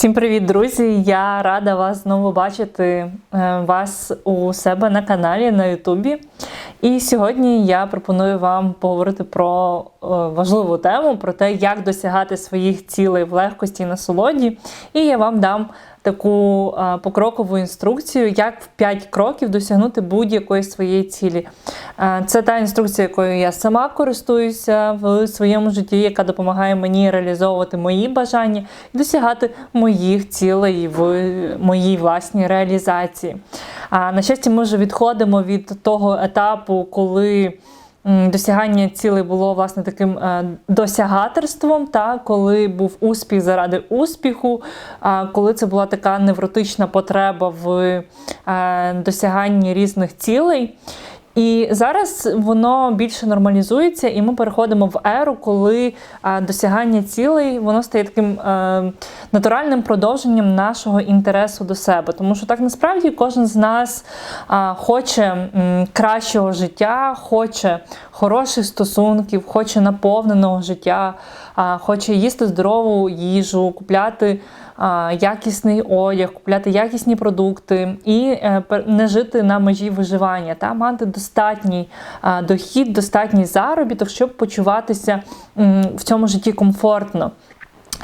Всім привіт, друзі! Я рада вас знову бачити е, вас у себе на каналі на Ютубі. І сьогодні я пропоную вам поговорити про е, важливу тему, про те, як досягати своїх цілей в легкості і насолоді. І я вам дам таку е, покрокову інструкцію, як в 5 кроків досягнути будь-якої своєї цілі. Е, Це та інструкція, якою я сама користуюся в своєму житті, яка допомагає мені реалізовувати мої бажання і досягати моїх цілей в моїй власній реалізації. На щастя, ми вже відходимо від того етапу, коли досягання цілей було власне таким е, досягаторством, та коли був успіх заради успіху, коли це була така невротична потреба в е, досяганні різних цілей. І зараз воно більше нормалізується, і ми переходимо в еру, коли досягання цілей воно стає таким е, натуральним продовженням нашого інтересу до себе. Тому що так насправді кожен з нас хоче кращого життя, хоче хороших стосунків, хоче наповненого життя, хоче їсти здорову їжу, купляти якісний одяг, купляти якісні продукти і е, не жити на межі виживання, та мати достатній дохід, достатній заробіток, щоб почуватися в цьому житті комфортно.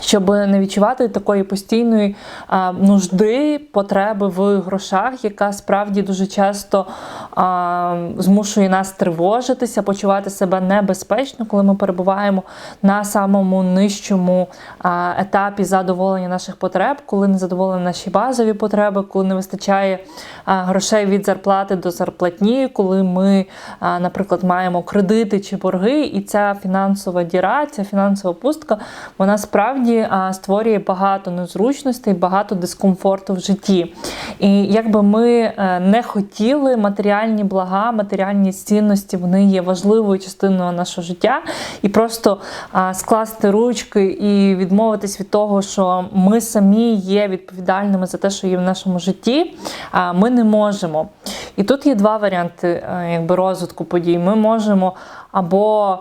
Щоб не відчувати такої постійної а, нужди, потреби в грошах, яка справді дуже часто а, змушує нас тривожитися, почувати себе небезпечно, коли ми перебуваємо на самому нижчому а, етапі задоволення наших потреб, коли не задоволені наші базові потреби, коли не вистачає грошей від зарплати до зарплатні, коли ми, наприклад, маємо кредити чи борги, і ця фінансова діра, ця фінансова пустка, вона справді створює багато незручностей, багато дискомфорту в житті. І якби ми е, не хотіли матеріальні блага, матеріальні цінності, вони є важливою частиною нашого життя, і просто скласти ручки і відмовитись від того, що ми самі є відповідальними за те, що є в нашому житті, ми не можемо. І тут є два варіанти е, якби, розвитку подій. Ми можемо або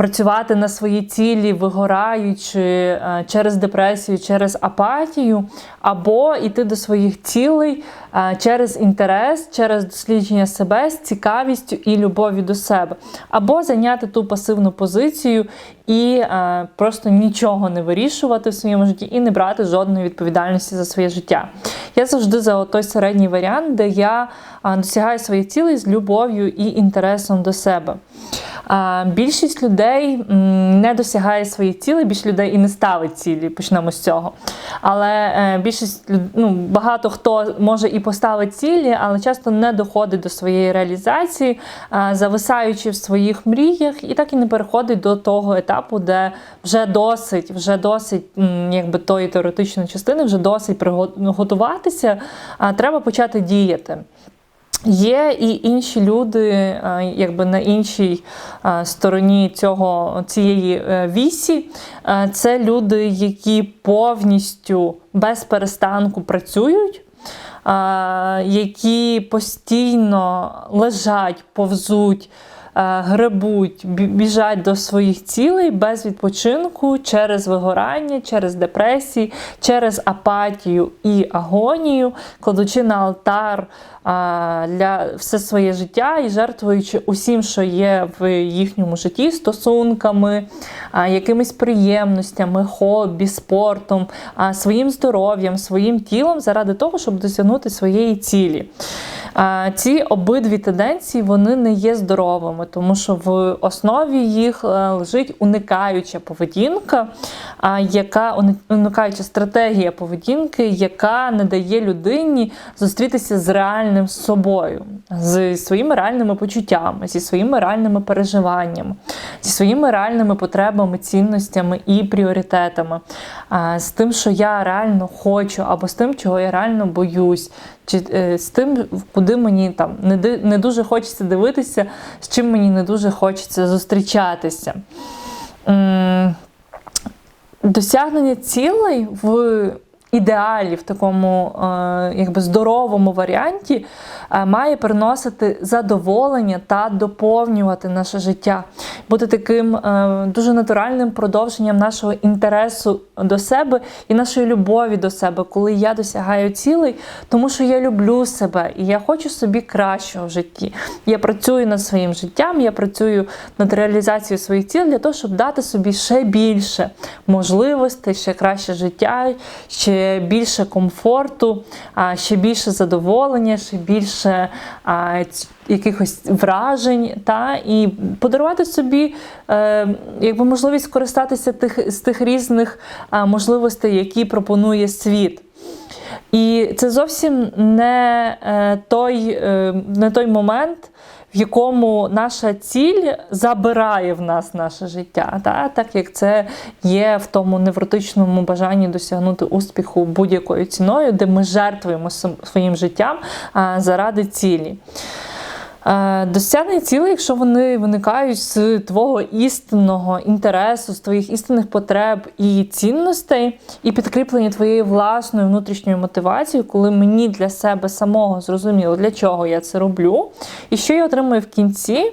працювати на свої цілі, вигораючи е, через депресію, через апатію, або йти до своїх цілей е, через інтерес, через дослідження себе з цікавістю і любов'ю до себе, або зайняти ту пасивну позицію і е, просто нічого не вирішувати в своєму житті і не брати жодної відповідальності за своє життя. Я завжди за той середній варіант, де я досягаю своїх цілей з любов'ю і інтересом до себе. Більшість людей не досягає своїх цілей, більшість людей і не ставить цілі, почнемо з цього. Але е, більшість ну, багато хто може і поставить цілі, але часто не доходить до своєї реалізації, зависаючи в своїх мріях, і так і не переходить до того етапу, де вже досить, вже досить якби тої теоретичної частини, вже досить приготуватися, а треба почати діяти. Є і інші люди, е, якби на іншій е, стороні цього цієї е, вісі. Це люди, які повністю без перестанку працюють, які постійно лежать, повзуть. Е, Гребуть, біжать до своїх цілей без відпочинку через вигорання, через депресії, через апатію і агонію, кладучи на алтар для все своє життя і жертвуючи усім, що є в їхньому житті, стосунками, якимись приємностями, хобі, спортом, своїм здоров'ям, своїм тілом заради того, щоб досягнути своєї цілі. Ці обидві тенденції вони не є здоровими, тому що в основі їх е, лежить уникаюча поведінка, яка уникаюча стратегія поведінки, яка не дає людині зустрітися з реальним собою, з своїми реальними почуттями, зі своїми реальними переживаннями, зі своїми реальними потребами, цінностями і пріоритетами, з тим, що я реально хочу, або з тим, чого я реально боюсь, чи е, з тим, куди мені там не, дуже хочеться дивитися, з чим мені не дуже хочеться зустрічатися. Досягнення цілей в ідеалі в такому е, якби здоровому варіанті е, має приносити задоволення та доповнювати наше життя, бути таким е, дуже натуральним продовженням нашого інтересу до себе і нашої любові до себе, коли я досягаю цілей, тому що я люблю себе і я хочу собі кращого в житті. Я працюю над своїм життям, я працюю над реалізацією своїх цілей для того, щоб дати собі ще більше можливостей, ще краще життя, ще більше комфорту, ще більше задоволення, ще більше якихось вражень, та, і подарувати собі е, якби можливість користатися тих, з тих різних можливостей, які пропонує світ. І це зовсім не е, той, е, не той момент, в якому наша ціль забирає в нас наше життя, та? так як це є в тому невротичному бажанні досягнути успіху будь-якою ціною, де ми жертвуємо своїм життям заради цілі. Е, Досягнення цілей, якщо вони виникають з твого істинного інтересу, з твоїх істинних потреб і цінностей, і підкріплені твоєю власною внутрішньою мотивацією, коли мені для себе самого зрозуміло, для чого я це роблю, і що я отримую в кінці,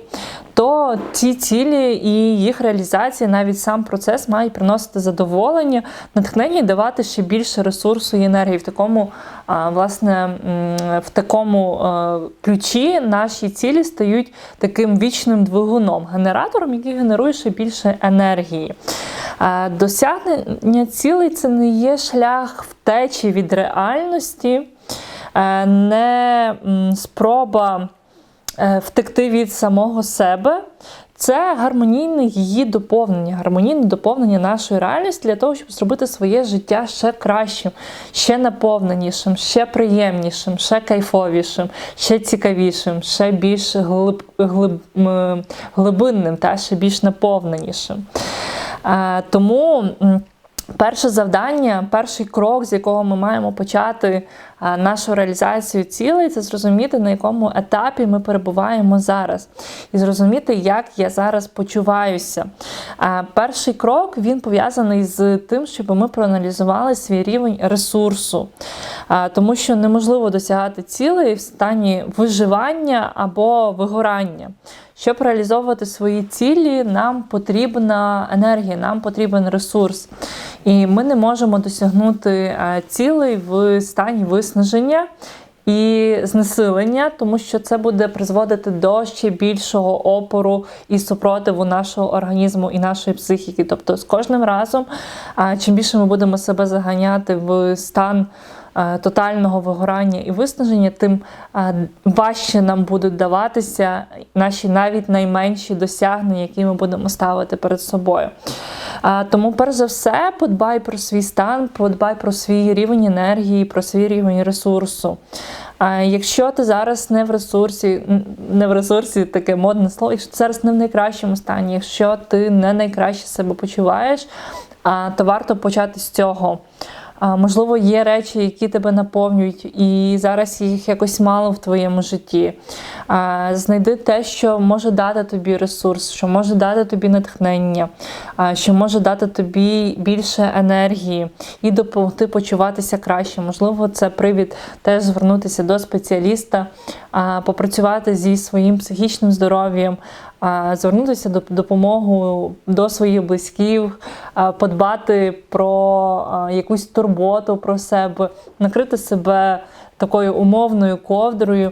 то ці цілі і їх реалізація, навіть сам процес мають приносити задоволення, натхнення і давати ще більше ресурсу і енергії. В такому, власне, в такому е, ключі наші цілі стають таким вічним двигуном, генератором, який генерує ще більше енергії. Е, Досягнення цілей це не є шлях втечі від реальності, е, не спроба втекти від самого себе. Це гармонійне її доповнення, гармонійне доповнення нашої реальності для того, щоб зробити своє життя ще кращим, ще наповненішим, ще приємнішим, ще кайфовішим, ще цікавішим, ще більш глиб, глиб, глибинним та ще більш наповненішим. Е, Тому. Перше завдання, перший крок, з якого ми маємо почати нашу реалізацію цілей, це зрозуміти, на якому етапі ми перебуваємо зараз, і зрозуміти, як я зараз почуваюся. Перший крок він пов'язаний з тим, щоб ми проаналізували свій рівень ресурсу, тому що неможливо досягати цілей в стані виживання або вигорання. Щоб реалізовувати свої цілі, нам потрібна енергія, нам потрібен ресурс. І ми не можемо досягнути е, цілей в стані виснаження і знесилення, тому що це буде призводити до ще більшого опору і супротиву нашого організму і нашої психіки. Тобто з кожним разом, чим більше ми будемо себе заганяти в стан тотального вигорання і виснаження, тим е, важче нам будуть даватися наші навіть найменші досягнення, які ми будемо ставити перед собою. Тому, перш за все, подбай про свій стан, подбай про свій рівень енергії, про свій рівень ресурсу. Якщо ти зараз не в ресурсі, не в ресурсі таке модне слово, якщо ти зараз не в найкращому стані, якщо ти не найкраще себе почуваєш, то варто почати з цього. Можливо, є речі, які тебе наповнюють, і зараз їх якось мало в твоєму житті. Знайди те, що може дати тобі ресурс, що може дати тобі натхнення, що може дати тобі більше енергії і допомогти почуватися краще. Можливо, це привід теж звернутися до спеціаліста, попрацювати зі своїм психічним здоров'ям, звернутися до допомогу до своїх близьких, а, подбати про якусь турботу про себе, накрити себе такою умовною ковдрою.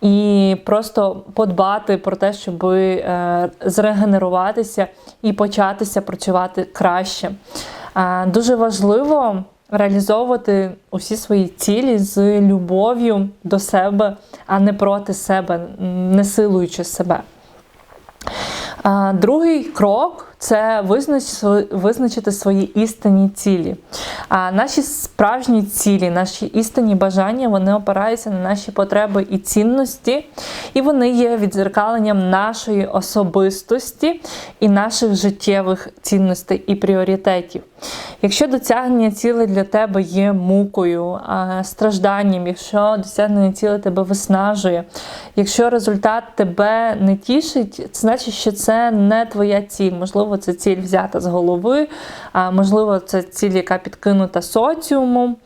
І просто подбати про те, щоб е, зрегенеруватися і початися працювати краще. Дуже важливо реалізовувати усі свої цілі з любов'ю до себе, а не проти себе, не силуючи себе. Другий крок це визнач- визначити свої істинні цілі. А наші справжні цілі, наші істинні бажання, вони опираються на наші потреби і цінності, і вони є відзеркаленням нашої особистості і наших життєвих цінностей і пріоритетів. Якщо досягнення цілей для тебе є мукою, стражданням, якщо досягнення цілей тебе виснажує, якщо результат тебе не тішить, це значить, що це не твоя ціль. Можливо, це ціль взята з голови, можливо, це ціль, яка підкинута соціумом,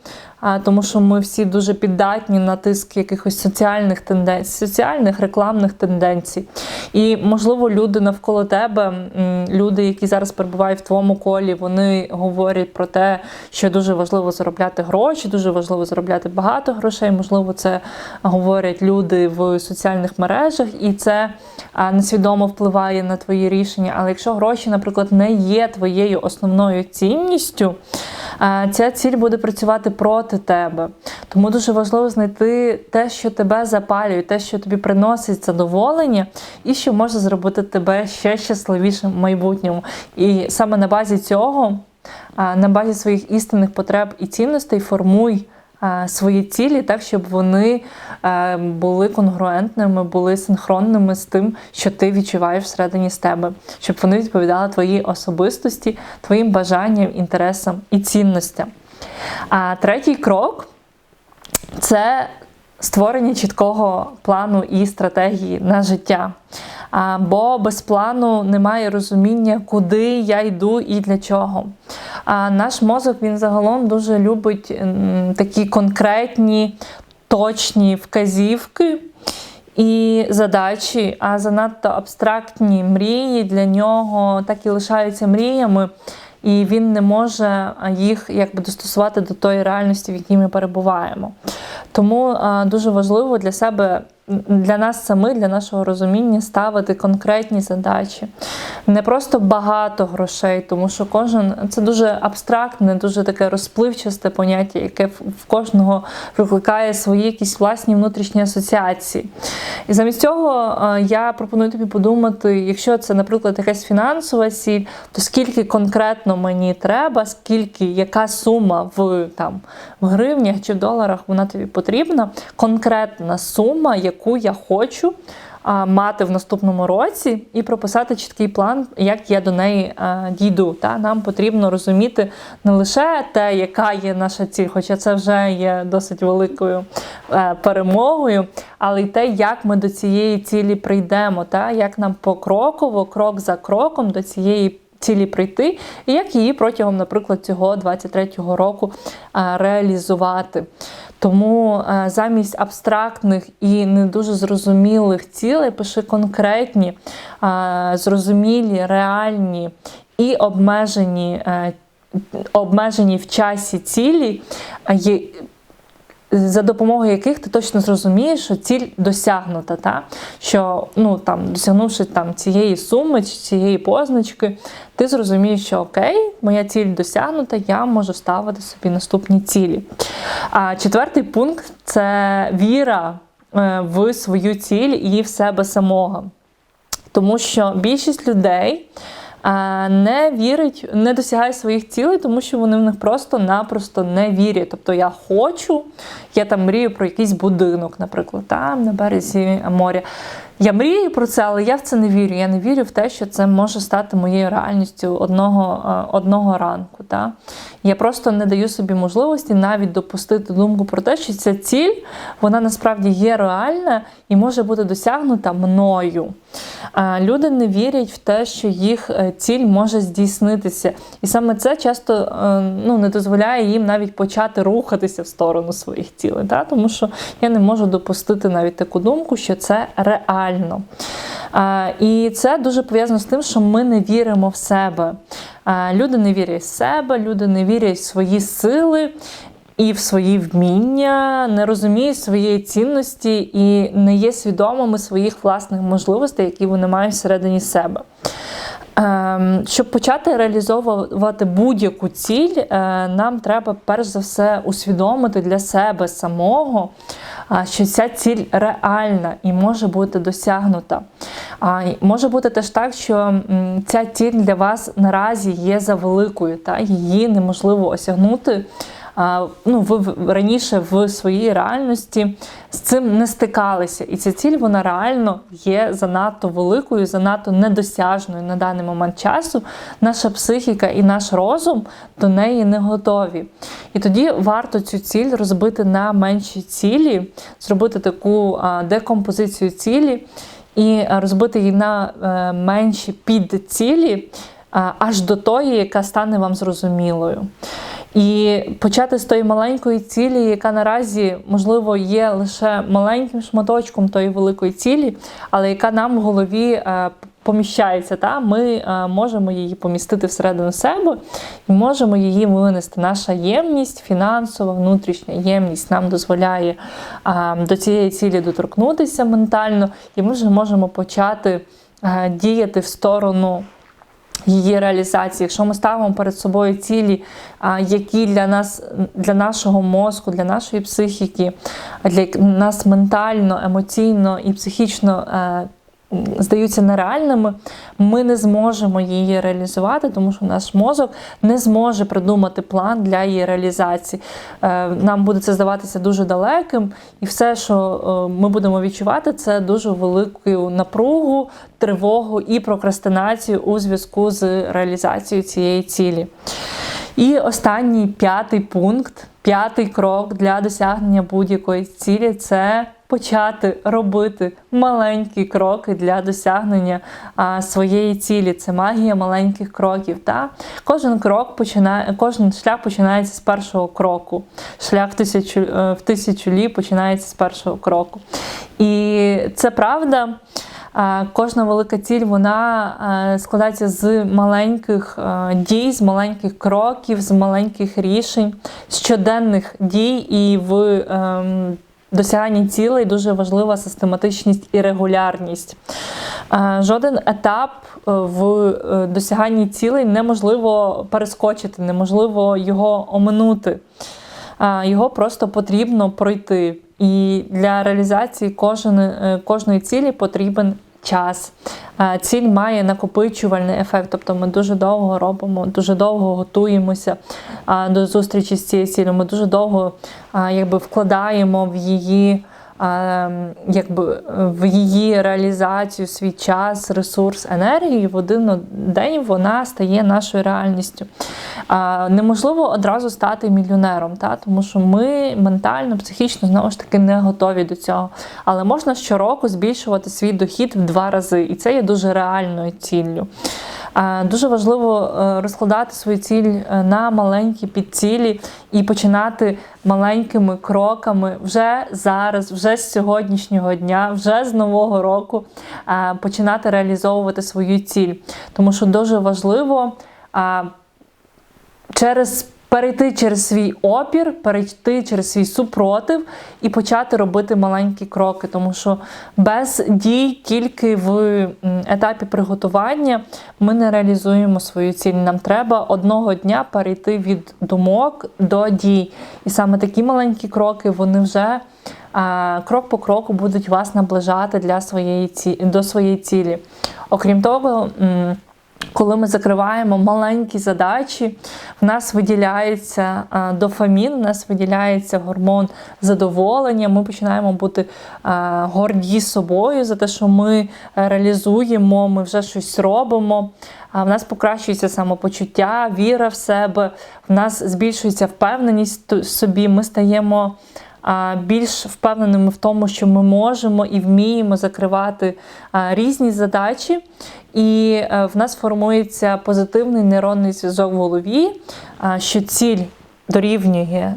тому що ми всі дуже піддатні на тиск якихось соціальних тенденцій, соціальних рекламних тенденцій. І, можливо, люди навколо тебе, люди, які зараз перебувають в твоєму колі, вони говорять про те, що дуже важливо заробляти гроші, дуже важливо заробляти багато грошей. Можливо, це говорять люди в соціальних мережах, і це несвідомо впливає на твої рішення. Але якщо гроші, наприклад, не є твоєю основною цінністю, ця ціль буде працювати проти тебе. Тому дуже важливо знайти те, що тебе запалює, те, що тобі приносить задоволення, і що може зробити тебе ще щасливішим в майбутньому. І саме на базі цього, на базі своїх істинних потреб і цінностей формуй свої цілі так, щоб вони е, були конгруентними, були синхронними з тим, що ти відчуваєш всередині з тебе, щоб вони відповідали твоїй особистості, твоїм бажанням, інтересам і цінностям. А третій крок це створення чіткого плану і стратегії на життя. Бо без плану немає розуміння, куди я йду і для чого. А наш мозок він загалом дуже любить такі конкретні, точні вказівки. І задачі, а занадто абстрактні мрії для нього так і лишаються мріями, і він не може їх якби достосувати до тої реальності, в якій ми перебуваємо. Тому дуже важливо для себе, для нас самих, для нашого розуміння ставити конкретні задачі. Не просто багато грошей, тому що кожен це дуже абстрактне, дуже таке розпливчасте поняття, яке в кожного викликає свої якісь власні внутрішні асоціації. І замість цього я пропоную тобі подумати, якщо це, наприклад, якась фінансова ціль, то скільки конкретно мені треба, скільки, яка сума в там в гривнях чи в доларах вона тобі потрібна, конкретна сума, яку я хочу мати в наступному році, і прописати чіткий план, як я до неї дійду. Та? Нам потрібно розуміти не лише те, яка є наша ціль, хоча це вже є досить великою е, перемогою, але й те, як ми до цієї цілі прийдемо, та? як нам покроково, крок за кроком до цієї цілі прийти, і як її протягом, наприклад, цього 23-го року а, реалізувати. Тому замість абстрактних і не дуже зрозумілих цілей пиши конкретні, зрозумілі, реальні і обмежені. е, Обмежені в часі цілі, за допомогою яких ти точно зрозумієш, що ціль досягнута, та? що ну, там, досягнувши там, цієї суми чи цієї позначки, ти зрозумієш, що окей, моя ціль досягнута, я можу ставити собі наступні цілі. А четвертий пункт це віра е, в свою ціль і в себе самого. Тому що більшість людей не вірить, не досягає своїх цілей, тому що вони в них просто-напросто не вірять. Тобто я хочу, я там мрію про якийсь будинок, наприклад, там на березі моря. Я мрію про це, але я в це не вірю. Я не вірю в те, що це може стати моєю реальністю одного одного ранку. Та? Я просто не даю собі можливості навіть допустити думку про те, що ця ціль вона насправді є реальна і може бути досягнута мною. Люди не вірять в те, що їх е, ціль може здійснитися. І саме це часто е, ну, не дозволяє їм навіть почати рухатися в сторону своїх цілей. Та? Тому що я не можу допустити навіть таку думку, що це реально. І це дуже пов'язано з тим, що ми не віримо в себе. Люди не вірять в себе, люди не вірять в свої сили. І в свої вміння, не розуміють своєї цінності і не є свідомими своїх власних можливостей, які вони мають всередині себе. Ем, щоб почати реалізовувати будь-яку ціль, е, нам треба перш за все усвідомити для себе самого, що ця ціль реальна і може бути досягнута. А Може бути теж так, що ця ціль для вас наразі є за великою, та її неможливо осягнути ну, ви раніше в своїй реальності з цим не стикалися. І ця ціль вона реально є занадто великою, занадто недосяжною на даний момент часу. Наша психіка і наш розум до неї не готові. І тоді варто цю ціль розбити на менші цілі, зробити таку декомпозицію цілі. І розбити її на е, менші підцілі аж до тої, яка стане вам зрозумілою. І почати з тої маленької цілі, яка наразі, можливо, є лише маленьким шматочком тої великої цілі, але яка нам в голові е, поміщається. Та? Ми е, можемо її помістити всередину себе і можемо її винести. Наша ємність, фінансова, внутрішня ємність нам дозволяє е, до цієї цілі доторкнутися ментально, і ми вже можемо почати діяти в сторону. Її реалізації, якщо ми ставимо перед собою цілі, які для нас, для нашого мозку, для нашої психіки, для нас ментально, емоційно і психічно здаються нереальними, ми не зможемо її реалізувати, тому що наш мозок не зможе придумати план для її реалізації. Е, нам буде це здаватися дуже далеким, і все, що е, ми будемо відчувати, це дуже велику напругу, тривогу і прокрастинацію у зв'язку з реалізацією цієї цілі. І останній п'ятий пункт, п'ятий крок для досягнення будь-якої цілі це почати робити маленькі кроки для досягнення а, своєї цілі. Це магія маленьких кроків. Та? Кожен крок починає, кожен шлях починається з першого кроку. Шлях в тисячу, е, в тисячу лі починається з першого кроку. І це правда. Кожна велика ціль вона складається з маленьких дій, з маленьких кроків, з маленьких рішень, щоденних дій і в ем, досягання цілей дуже важлива систематичність і регулярність. Е, жоден етап е, в е, досяганні цілей неможливо перескочити, неможливо його оминути. Його просто потрібно пройти. І для реалізації кожен, кожної цілі потрібен час. Ціль має накопичувальний ефект, тобто ми дуже довго робимо, дуже довго готуємося до зустрічі з цією цілею. Ми дуже довго якби, вкладаємо в її якби в її реалізацію свій час, ресурс, енергії в один день вона стає нашою реальністю. Неможливо одразу стати мільйонером, та? тому що ми ментально, психічно знову ж таки не готові до цього. Але можна щороку збільшувати свій дохід в два рази, і це є дуже реальною ціллю. Дуже важливо е, розкладати свою ціль е, на маленькі підцілі і починати маленькими кроками вже зараз, вже з сьогоднішнього дня, вже з нового року починати реалізовувати свою ціль. Тому що дуже важливо через перейти через свій опір, перейти через свій супротив і почати робити маленькі кроки. Тому що без дій тільки в етапі приготування ми не реалізуємо свою ціль. Нам треба одного дня перейти від думок до дій. І саме такі маленькі кроки, вони вже. Крок по кроку будуть вас наближати для своєї ці... до своєї цілі. Окрім того, коли ми закриваємо маленькі задачі, в нас виділяється дофамін, в нас виділяється гормон задоволення. Ми починаємо бути горді собою за те, що ми реалізуємо, ми вже щось робимо. В нас покращується самопочуття, віра в себе, в нас збільшується впевненість в собі. Ми стаємо більш впевненими в тому, що ми можемо і вміємо закривати різні задачі. І е, в нас формується позитивний нейронний зв'язок в голові, що ціль дорівнює е,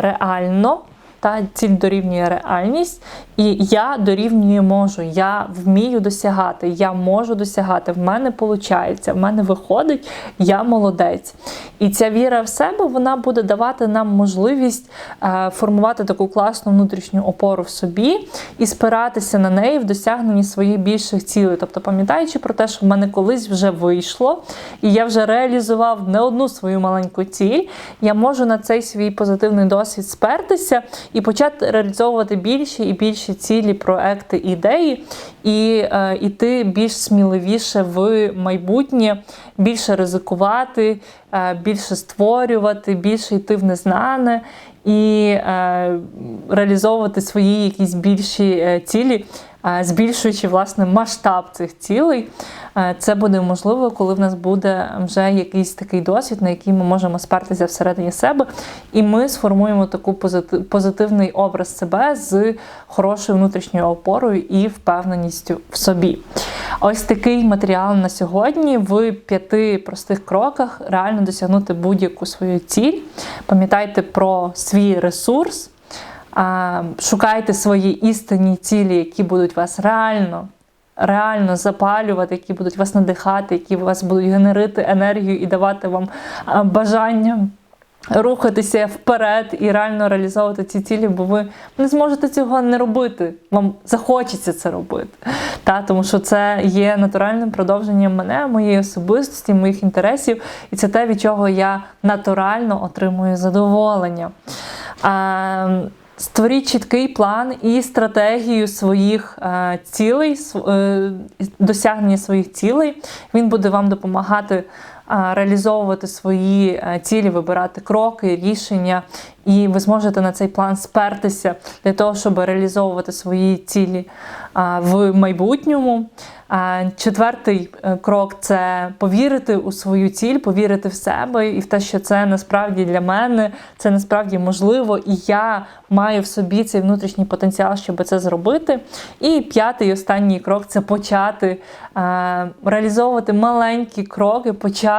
реально та ціль дорівнює реальність, і я дорівнюю можу, я вмію досягати, я можу досягати, в мене виходить, в мене виходить, я молодець. І ця віра в себе вона буде давати нам можливість е, формувати таку класну внутрішню опору в собі і спиратися на неї в досягненні своїх більших цілей. Тобто, пам'ятаючи про те, що в мене колись вже вийшло, і я вже реалізував не одну свою маленьку ціль, я можу на цей свій позитивний досвід спертися і почати реалізовувати більші і більші цілі, проекти, ідеї, і е, іти більш сміливіше в майбутнє, більше ризикувати, е, більше створювати, більше йти в незнане і е, реалізовувати свої якісь більші е, цілі. Е, збільшуючи власне масштаб цих цілей. Е, Це буде можливо, коли в нас буде вже якийсь такий досвід, на який ми можемо спертися всередині себе, і ми сформуємо таку позити- позитивний образ себе з хорошою внутрішньою опорою і впевненістю в собі. Ось такий матеріал на сьогодні в п'яти простих кроках реально досягнути будь-яку свою ціль. Пам'ятайте про свій ресурс, шукайте свої істинні цілі, які будуть вас реально. Реально запалювати, які будуть вас надихати, які вас будуть генерити енергію і давати вам бажання рухатися вперед і реально реалізовувати ці цілі, бо ви не зможете цього не робити. Вам захочеться це робити. Та, тому що це є натуральним продовженням мене, моєї особистості, моїх інтересів, і це те, від чого я натурально отримую задоволення. Створіть чіткий план і стратегію своїх е, цілей, е, досягнення своїх цілей. Він буде вам допомагати реалізовувати свої е, цілі, вибирати кроки, рішення, і ви зможете на цей план спертися для того, щоб реалізовувати свої цілі в майбутньому. Четвертий е, крок це повірити у свою ціль, повірити в себе і в те, що це насправді для мене, це насправді можливо, і я маю в собі цей внутрішній потенціал, щоб це зробити. І п'ятий і останній крок це почати реалізовувати маленькі кроки, почати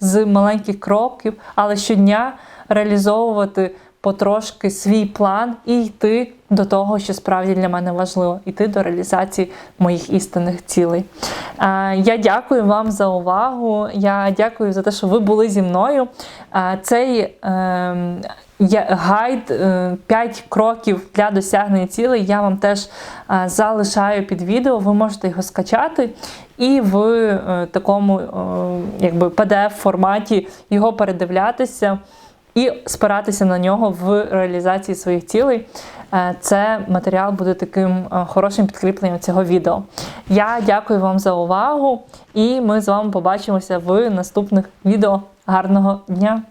з маленьких кроків, але щодня реалізовувати потрошки свій план і йти до того, що справді для мене важливо, йти до реалізації моїх істинних цілей. Я дякую вам за увагу. Я дякую за те, що ви були зі мною. Цей ем, гайд 5 кроків для досягнення цілей. Я вам теж е, залишаю під відео. Ви можете його скачати і в е, такому е, якби pdf форматі його передивлятися і спиратися на нього в реалізації своїх цілей. Е, Це матеріал буде таким е, хорошим підкріпленням цього відео. Я дякую вам за увагу, і ми з вами побачимося в наступних відео. Гарного дня!